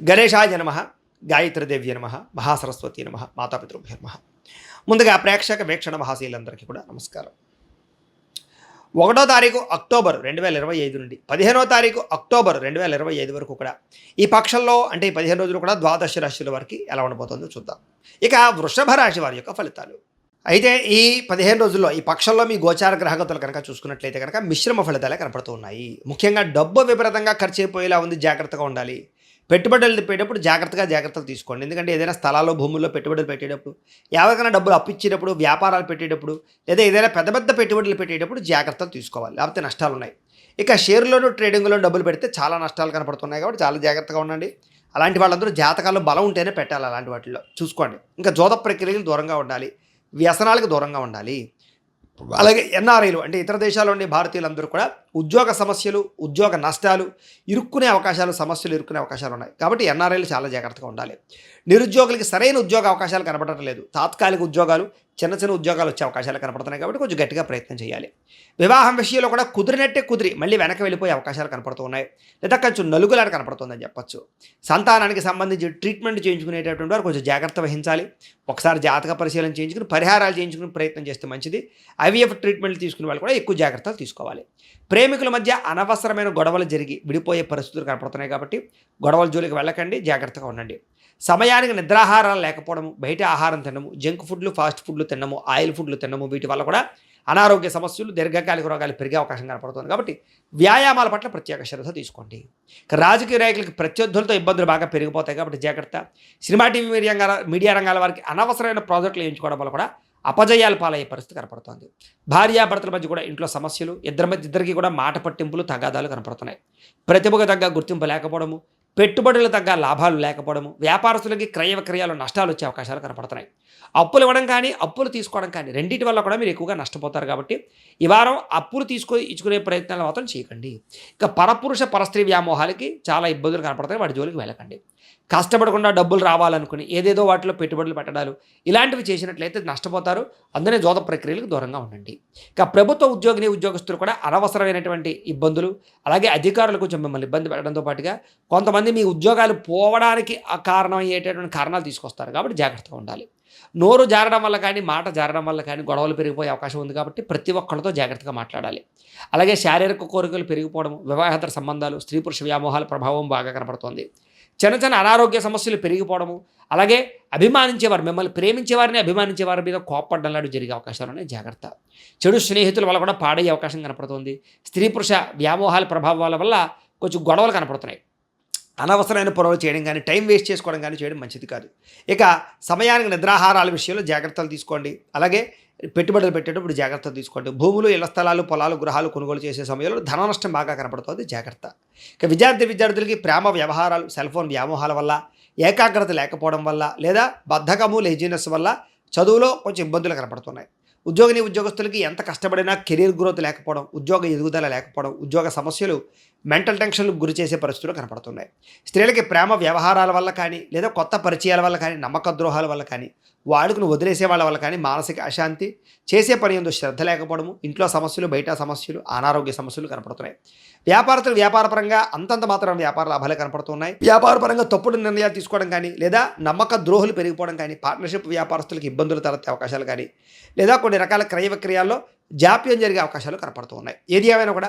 గణేశాయ నమ గాయత్రీదేవ్య నమ మహాసరస్వతి నమ మాతాపితృభ్య నమ. ముందుగా ప్రేక్షక వీక్షణ మహాశీలందరికీ కూడా నమస్కారం. ఒకటో తారీఖు అక్టోబర్ రెండు వేల ఇరవై ఐదు నుండి పదిహేనో తారీఖు అక్టోబర్ రెండు వేల ఇరవై ఐదు వరకు కూడా ఈ పక్షంలో అంటే ఈ పదిహేను రోజులు కూడా ద్వాదశ రాశుల వరకు ఎలా ఉండబోతుందో చూద్దాం. ఇక వృషభ రాశి వారి యొక్క ఫలితాలు. అయితే ఈ పదిహేను రోజుల్లో ఈ పక్షంలో మీ గోచార గ్రహగతులు కనుక చూసుకున్నట్లయితే కనుక మిశ్రమ ఫలితాలే కనపడుతూ ఉన్నాయి. ముఖ్యంగా డబ్బు విపరీతంగా ఖర్చు అయిపోయేలా ఉంది జాగ్రత్తగా ఉండాలి. పెట్టుబడులు పెట్టేటప్పుడు జాగ్రత్తగా జాగ్రత్తలు తీసుకోండి. ఎందుకంటే ఏదైనా స్థలాల్లో భూముల్లో పెట్టుబడులు పెట్టేటప్పుడు ఎవరికైనా డబ్బులు అప్పిచ్చేటప్పుడు వ్యాపారాలు పెట్టేటప్పుడు లేదా ఏదైనా పెద్ద పెద్ద పెట్టుబడులు పెట్టేటప్పుడు జాగ్రత్తలు తీసుకోవాలి. లేకపోతే నష్టాలు ఉన్నాయి ఇక షేర్లోనూ ట్రేడింగ్లో డబ్బులు పెడితే చాలా నష్టాలు కనపడుతున్నాయి కాబట్టి చాలా జాగ్రత్తగా ఉండండి. అలాంటి వాళ్ళందరూ జాతకాల్లో బలం ఉంటేనే పెట్టాలి అలాంటి వాటిల్లో. చూసుకోండి. ఇంకా జోద ప్రక్రియలకు దూరంగా ఉండాలి. వ్యసనాలకు దూరంగా ఉండాలి. అలాగే ఎన్ఆర్ఐలు అంటే ఇతర దేశాల్లో ఉండే భారతీయులందరూ కూడా ఉద్యోగ సమస్యలు ఉద్యోగ నష్టాలు ఇరుక్కునే అవకాశాలు సమస్యలు ఇరుక్కునే అవకాశాలు ఉన్నాయి. కాబట్టి ఎన్ఆర్ఐలు చాలా జాగ్రత్తగా ఉండాలి. నిరుద్యోగులకి సరైన ఉద్యోగ అవకాశాలు కనపడటం లేదు తాత్కాలిక ఉద్యోగాలు చిన్న చిన్న ఉద్యోగాలు వచ్చే అవకాశాలు కనపడుతున్నాయి కాబట్టి కొంచెం గట్టిగా ప్రయత్నం చేయాలి. వివాహం విషయంలో కూడా కుదిరినట్టే కుదిరి మళ్ళీ వెనక వెళ్ళిపోయే అవకాశాలు కనపడుతూ ఉన్నాయి లేదా కొంచెం నలుగులాట కనపడుతుందని చెప్పొచ్చు. సంతానానికి సంబంధించి ట్రీట్మెంట్ చేయించుకునేటటువంటి వారు కొంచెం జాగ్రత్త వహించాలి. ఒకసారి జాతక పరిశీలన చేయించుకుని పరిహారాలు చేయించుకుని ప్రయత్నం చేస్తే మంచిది. ఐవీఎఫ్ ట్రీట్మెంట్ తీసుకునే వాళ్ళు కూడా ఎక్కువ జాగ్రత్తలు తీసుకోవాలి. ప్రేమికుల మధ్య అనవసరమైన గొడవలు జరిగి విడిపోయే పరిస్థితులు కనపడుతున్నాయి కాబట్టి గొడవల జోలికి వెళ్ళకండి జాగ్రత్తగా ఉండండి. సమయానికి నిద్రాహారాలు లేకపోవడము బయట ఆహారం తినము జంక్ ఫుడ్లు ఫాస్ట్ ఫుడ్లు తినము ఆయిల్ ఫుడ్లు తినము వీటి వల్ల కూడా అనారోగ్య సమస్యలు దీర్ఘకాలిక రోగాలు పెరిగే అవకాశం కనపడుతుంది. కాబట్టి వ్యాయామాల పట్ల ప్రత్యేక శ్రద్ధ తీసుకోండి. రాజకీయ నాయకులకి ప్రత్యర్థులతో ఇబ్బందులు బాగా పెరిగిపోతాయి కాబట్టి జాగ్రత్త. సినిమా టీవీ మీడియా మీడియా రంగాల వారికి అనవసరమైన ప్రాజెక్టులు ఎంచుకోవడం వల్ల కూడా అపజయాలు పాలయ్యే పరిస్థితి కనపడుతోంది. భార్యాభర్తల మధ్య కూడా ఇంట్లో సమస్యలు ఇద్దరి మధ్య ఇద్దరికి కూడా మాట పట్టింపులు తగాదాలు కనపడుతున్నాయి. ప్రతిభకు తగ్గ గుర్తింపు లేకపోవడము పెట్టుబడులు తగ్గ లాభాలు లేకపోవడము వ్యాపారస్తులకి క్రయ విక్రయాలు నష్టాలు వచ్చే అవకాశాలు కనపడుతున్నాయి. అప్పులు ఇవ్వడం కానీ అప్పులు తీసుకోవడం కానీ రెండింటి వల్ల కూడా మీరు ఎక్కువగా నష్టపోతారు కాబట్టి ఈ వారం అప్పులు తీసుకొని ఇచ్చుకునే ప్రయత్నాలు మాత్రం చేయకండి. ఇక పరపురుష పరస్త్రీ వ్యామోహాలకి చాలా ఇబ్బందులు కనపడతాయి వాటి జోలికి వెళ్ళకండి. కష్టపడకుండా డబ్బులు రావాలనుకుని ఏదేదో వాటిలో పెట్టుబడులు పెట్టడాలు ఇలాంటివి చేసినట్లయితే నష్టపోతారు. అందునే జోద ప్రక్రియలకు దూరంగా ఉండండి. ఇక ప్రభుత్వ ఉద్యోగిని ఉద్యోగస్తులు కూడా అనవసరమైనటువంటి ఇబ్బందులు అలాగే అధికారులు కొంచెం మిమ్మల్ని ఇబ్బంది పెట్టడంతో పాటుగా కొంతమంది మీ ఉద్యోగాలు పోవడానికి కారణం అయ్యేటటువంటి కారణాలు తీసుకొస్తారు కాబట్టి జాగ్రత్తగా ఉండాలి. నోరు జారడం వల్ల కానీ మాట జారడం వల్ల కానీ గొడవలు పెరిగిపోయే అవకాశం ఉంది కాబట్టి ప్రతి ఒక్కరితో జాగ్రత్తగా మాట్లాడాలి. అలాగే శారీరక కోరికలు పెరిగిపోవడం వివాహేతర సంబంధాలు స్త్రీ పురుష వ్యామోహాల ప్రభావం బాగా కనపడుతోంది. చిన్న చిన్న అనారోగ్య సమస్యలు పెరిగిపోవడము అలాగే అభిమానించేవారు మిమ్మల్ని ప్రేమించేవారిని అభిమానించే వారి మీద కోప్పడ్డం లాంటి జరిగే అవకాశాలు ఉన్నాయి. జాగ్రత్త. చెడు స్నేహితుల వల్ల కూడా పాడయ్యే అవకాశం కనపడుతుంది. స్త్రీ పురుష వ్యామోహాల ప్రభావాల వల్ల కొంచెం గొడవలు కనపడుతున్నాయి. అనవసరమైన పొరవలు చేయడం కానీ టైం వేస్ట్ చేసుకోవడం కానీ చేయడం మంచిది కాదు. ఇక సమయానికి నిద్రాహారాల విషయంలో జాగ్రత్తలు తీసుకోండి. అలాగే పెట్టుబడులు పెట్టేటప్పుడు జాగ్రత్తలు తీసుకోండి. భూములు ఇళ్ళ స్థలాలు పొలాలు గృహాలు కొనుగోలు చేసే సమయంలో ధన నష్టం బాగా కనపడుతుంది. జాగ్రత్త. ఇక విద్యార్థి విద్యార్థులకి ప్రేమ వ్యవహారాలు సెల్ ఫోన్ వ్యామోహాల వల్ల ఏకాగ్రత లేకపోవడం వల్ల లేదా బద్ధకము లేజినెస్ వల్ల చదువులో కొంచెం ఇబ్బందులు కనపడుతున్నాయి. ఉద్యోగిని ఉద్యోగస్తులకి ఎంత కష్టపడినా కెరీర్ గ్రోత్ లేకపోవడం ఉద్యోగ ఎదుగుదల లేకపోవడం ఉద్యోగ సమస్యలు మెంటల్ టెన్షన్లకు గురి చేసే పరిస్థితులు కనపడుతున్నాయి. స్త్రీలకి ప్రేమ వ్యవహారాల వల్ల కానీ లేదా కొత్త పరిచయాల వల్ల కానీ నమ్మక ద్రోహాల వల్ల కానీ వాడుకుని వదిలేసే వాళ్ళ వల్ల కానీ మానసిక అశాంతి చేసే పని ఎందు శ్రద్ధ లేకపోవడము ఇంట్లో సమస్యలు బయట సమస్యలు అనారోగ్య సమస్యలు కనపడుతున్నాయి. వ్యాపారస్తులు వ్యాపారపరంగా అంతంత మాత్రం వ్యాపార లాభాలే కనపడుతున్నాయి. వ్యాపారపరంగా తప్పుడు నిర్ణయాలు తీసుకోవడం కానీ లేదా నమ్మక ద్రోహులు పెరిగిపోవడం కానీ పార్ట్నర్షిప్ వ్యాపారస్తులకు ఇబ్బందులు తలెత్తే అవకాశాలు కానీ లేదా కొన్ని రకాల క్రయ విక్రయాల్లో జాప్యం జరిగే అవకాశాలు కనపడుతూ ఉన్నాయి ఏది ఏమైనా కూడా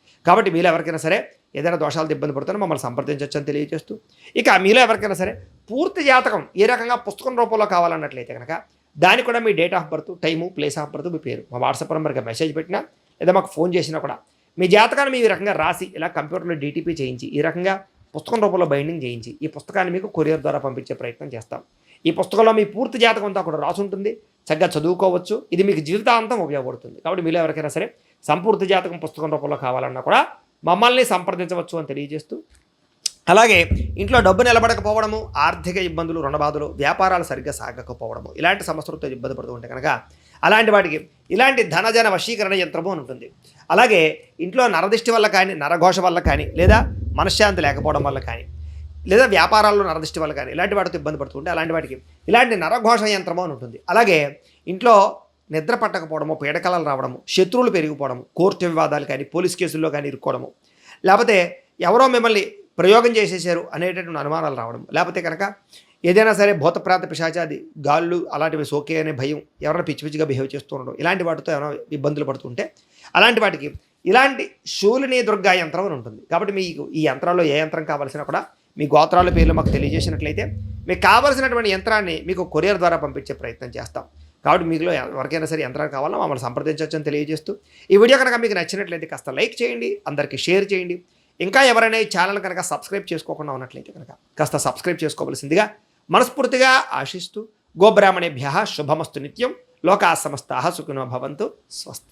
కాబట్టి మీలో ఎవరికైనా సరే ఏదైనా దోషాలతో ఇబ్బంది పడుతున్నా మమ్మల్ని సంప్రదించవచ్చు అని తెలియజేస్తూ ఇక మీలో ఎవరికైనా సరే పూర్తి జాతకం ఏ రకంగా పుస్తకం రూపంలో కావాలన్నట్లయితే కనుక దానికి కూడా మీ date of birth time place of birth మీ పేరు. మా వాట్సాప్ నెంబర్కి మెసేజ్ పెట్టినా లేదా మాకు ఫోన్ చేసినా కూడా మీ జాతకాన్ని మీ ఈ రకంగా రాసి ఇలా కంప్యూటర్లో డీటీపీ చేయించి ఈ రకంగా పుస్తకం రూపంలో బైండింగ్ చేయించి ఈ పుస్తకాన్ని మీకు కొరియర్ ద్వారా పంపించే ప్రయత్నం చేస్తాం. ఈ పుస్తకంలో మీ పూర్తి జాతకం అంతా కూడా రాసి ఉంటుంది. చక్కగా చదువుకోవచ్చు. ఇది మీకు జీవితాంతం ఉపయోగపడుతుంది. కాబట్టి మీలో ఎవరికైనా సరే సంపూర్తి జాతకం పుస్తకం రూపంలో కావాలన్నా కూడా మమ్మల్ని సంప్రదించవచ్చు అని తెలియజేస్తూ. అలాగే ఇంట్లో డబ్బు నిలబడకపోవడము ఆర్థిక ఇబ్బందులు రుణబాధలు వ్యాపారాలు సరిగ్గా సాగకపోవడము ఇలాంటి సమస్యలతో ఇబ్బంది పడుతూ ఉంటే కనుక అలాంటి వాటికి ఇలాంటి ధనజన వశీకరణ యంత్రము అని ఉంటుంది. అలాగే ఇంట్లో నరదిష్టి వల్ల కానీ నరఘోష వల్ల కానీ లేదా మనశ్శాంతి లేకపోవడం వల్ల కానీ లేదా వ్యాపారాల్లో నరదృష్టి వల్ల కానీ ఇలాంటి వాటితో ఇబ్బంది పడుతుంటే అలాంటి వాటికి ఇలాంటి నరఘోష యంత్రము అని ఉంటుంది. అలాగే ఇంట్లో నిద్ర పట్టకపోవడము పీడకలలు రావడము శత్రువులు పెరిగిపోవడము కోర్టు వివాదాలు కానీ పోలీస్ కేసుల్లో కానీ ఇరుక్కోవడము. లేకపోతే ఎవరో మిమ్మల్ని ప్రయోగం చేసేసారు అనేటటువంటి అనుమానాలు రావడం లేకపోతే కనుక ఏదైనా సరే భూతప్రాత పిశాచాది గాళ్ళు అలాంటివి సోకే అనే భయం ఎవరైనా పిచ్చి పిచ్చిగా బిహేవ్ చేస్తూ ఉండడం ఇలాంటి వాటితో ఏమైనా ఇబ్బందులు పడుతుంటే అలాంటి వాటికి ఇలాంటి శూలిని దుర్గా యంత్రం అని ఉంటుంది. కాబట్టి మీకు ఈ యంత్రాల్లో ఏ యంత్రం కావాల్సినా కూడా మీ గోత్రాల పేర్లు మాకు తెలియజేసినట్లయితే మీకు కావాల్సినటువంటి యంత్రాన్ని మీకు కొరియర్ ద్వారా పంపించే ప్రయత్నం చేస్తాం. కాబట్టి మీకులో ఎవరికైనా సరే యంత్రాలు కావాలో మమ్మల్ని సంప్రదించవచ్చు అని తెలియజేస్తూ ఈ వీడియో కనుక మీకు నచ్చినట్లయితే కాస్త లైక్ చేయండి అందరికీ షేర్ చేయండి. ఇంకా ఎవరైనా ఈ ఛానల్ కనుక సబ్స్క్రైబ్ చేసుకోకుండా ఉన్నట్లయితే కనుక కాస్త సబ్స్క్రైబ్ చేసుకోవలసిందిగా మనస్ఫూర్తిగా ఆశిస్తూ గోబ్రాహ్మణేభ్య శుభమస్తు నిత్యం. లోకా సమస్తా సుఖినో భవంతు. స్వస్తి.